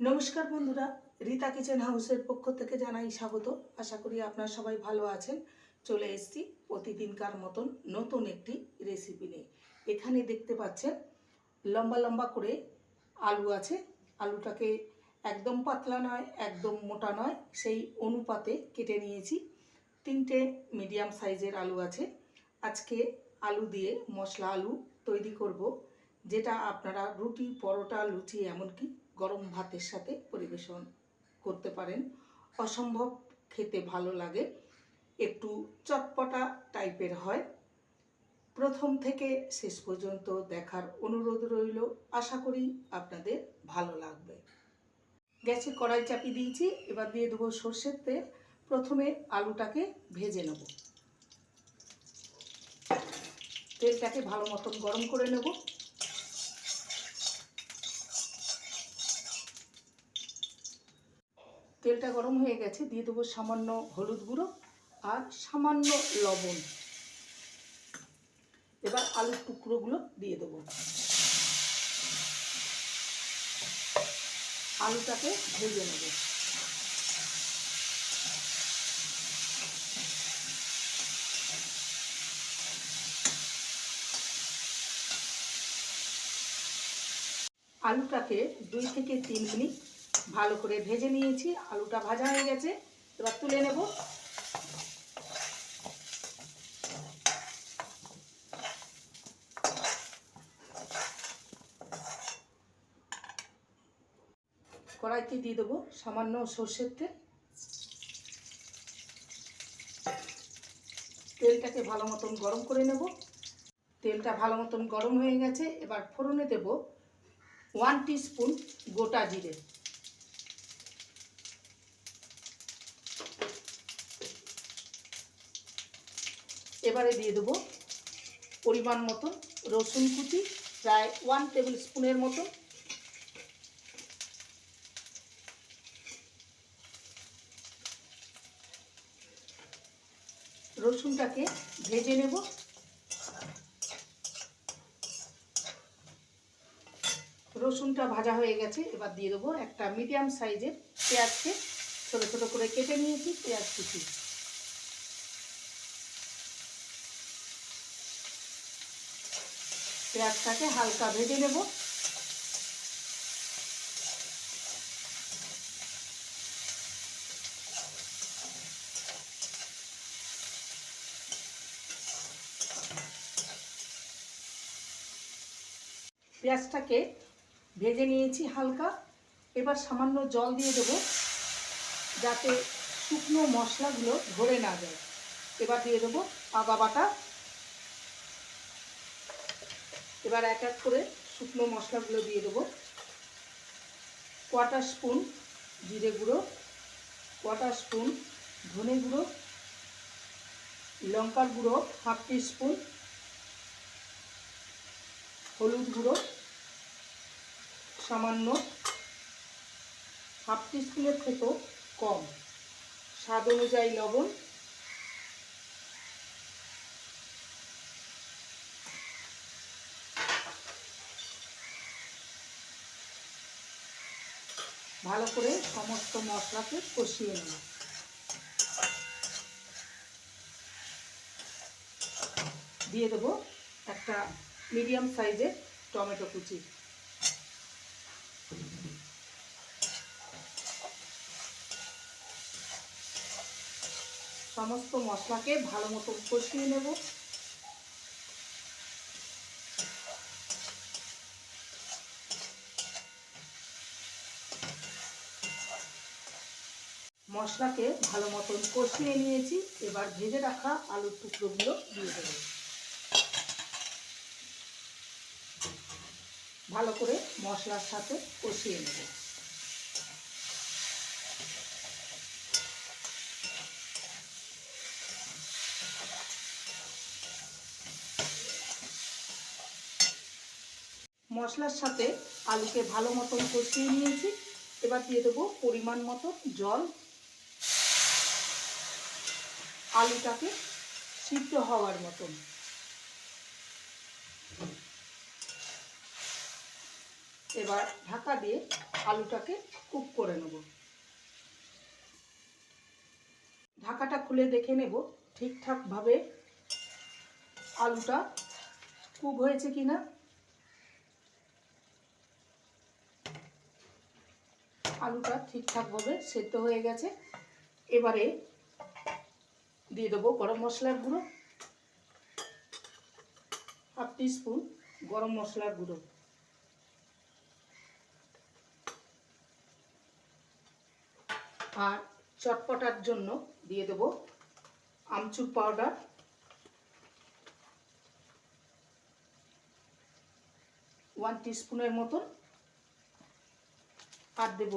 নমস্কার বন্ধুরা, রীতা কিচেন হাউসের পক্ষ থেকে জানাই স্বাগত। আশা করি আপনারা সবাই ভালো আছেন। চলে এসেছি প্রতিদিনকার মতন নতুন একটি রেসিপি নিয়ে। এখানে দেখতে পাচ্ছেন, লম্বা লম্বা করে আলু আছে। আলুটাকে একদম পাতলা নয়, একদম মোটা নয়, সেই অনুপাতে কেটে নিয়েছি। তিনটে মিডিয়াম সাইজের আলু আছে। আজকে আলু দিয়ে মশলা আলু তৈরি করব, যেটা আপনারা রুটি, পরোটা, লুচি, এমনকি গরম ভাতের সাথে পরিবেশন করতে পারেন। অসম্ভব খেতে ভালো লাগে, একটু চটপটা টাইপের হয়। প্রথম থেকে শেষ পর্যন্ত দেখার অনুরোধ রইল। আশা করি আপনাদের ভালো লাগবে। গ্যাসে কড়াই চাপিয়ে দিয়েছি, এবার দিয়ে দেবো সর্ষের তেল। প্রথমে আলুটাকে ভেজে নেব। তেলটাকে ভালো মতন গরম করে নেব। তেলটা গরম হয়ে গেছে, দিয়ে দেবো সামান্য হলুদ গুঁড়ো আর সামান্য লবণ। এবার আলুর টুকরোগুলো দিয়ে দেবো। আলুটাকে ভেজে নেব। আলুটাকে দুই থেকে তিন মিনিট ভালো করে ভেজে নিয়েছি, আলুটা ভাজা হয়ে গেছে, এবার তুলে নেব। কড়াইতে দিয়ে দেবো সামান্য সর্ষের তেল। তেলটাকে ভালো মতন গরম করে নেব। তেলটা ভালো মতন গরম হয়ে গেছে, এবার ফোড়নে দেব ওয়ান স্পুন গোটা জিরে। এবারে দিয়ে দেবো পরিমাণ মতো রসুন কুচি, প্রায় ওয়ান টেবিল স্পুনের মতো রসুনটাকে ভেজে নেব। রসুনটা ভাজা হয়ে গেছে, এবার দিয়ে দেবো একটা মিডিয়াম সাইজের পেঁয়াজকে। ছোটো ছোটো করে কেটে নিয়েছি, পেঁয়াজ কুচি। পেঁয়াজটাকে হালকা ভেজে নেব। পেঁয়াজটাকে ভেজে নিয়েছি হালকা। এবার সামান্য জল দিয়ে দেবো যাতে শুকনো মশলাগুলো ধরে না যায়। এবার দিয়ে দেবো আদা বাটা এবার এক এক করে শুকনো মশলাগুলো দিয়ে দেবো। কোয়াটার স্পুন জিরে গুঁড়ো কোয়াটার স্পুন ধনে গুঁড়ো, লঙ্কার গুঁড়ো, হাফ টি স্পুন হলুদ গুঁড়ো, সামান্য হাফ টি স্পুনের থেকেও কম। স্বাদ অনুযায়ী লবণ ভালো করে সমস্ত মশলাকে কষিয়ে নেব। দিয়ে দেবো একটা মিডিয়াম সাইজের টমেটো কুচি। সমস্ত মশলাকে ভালো মতো কষিয়ে নেব। মশলাকে ভালো মতন কষিয়ে নিয়েছি। এবার ভেজে রাখা আলুর টুকরোগুলো দিয়ে দেবো। ভালো করে মশলার সাথে কষিয়ে নেব। মশলার সাথে আলুকে ভালো মতন কষিয়ে নিয়েছি। এবার দিয়ে দেবো পরিমাণ মতো জল। আলুটাকে সিদ্ধ হওয়ার মতন। এবার ঢাকা দিয়ে আলুটাকে কুক করে নেব। ঢাকাটা খুলে দেখে নেব ঠিকঠাকভাবে আলুটা কুক হয়েছে কিনা। আলুটা ঠিকঠাকভাবে সেদ্ধ হয়ে গেছে। এবারে দিয়ে দেবো গরম মশলার গুঁড়ো। হাফ স্পুন গরম মশলার গুঁড়ো। আর চটপটার জন্য দিয়ে দেবো আমচুর পাউডার ওয়ান স্পুনের মতন। আর দেব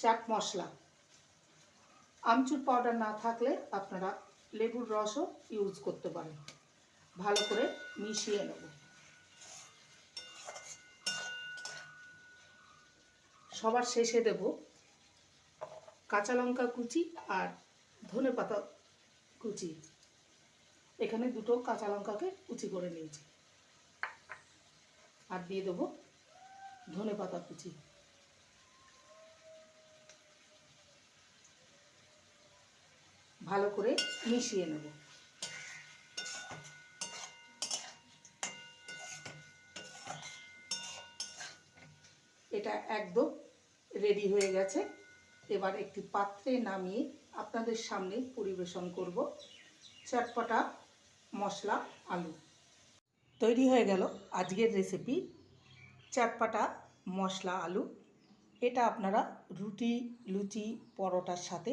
চাট মশলা। আমচুর পাউডার না থাকলে আপনারা লেবুর রসও ইউজ করতে পারেন। ভালো করে মিশিয়ে নেব। সবার শেষে দেব কাঁচা লঙ্কা কুচি আর ধনে পাতা কুচি। এখানে দুটো কাঁচা লঙ্কাকে কুচি করে নিয়েছি। আর দিয়ে দেবো ধনে পাতা কুচি। ভালো করে মিশিয়ে নেব। এটা একদম রেডি হয়ে গেছে। এবার একটি পাত্রে নামিয়ে আপনাদের সামনে পরিবেশন করব। চটপটা মশলা, আলু। তৈরি হয়ে গেল আজকের রেসিপি চটপটা মশলা, আলু। এটা আপনারা রুটি, লুচি, পরোটার সাথে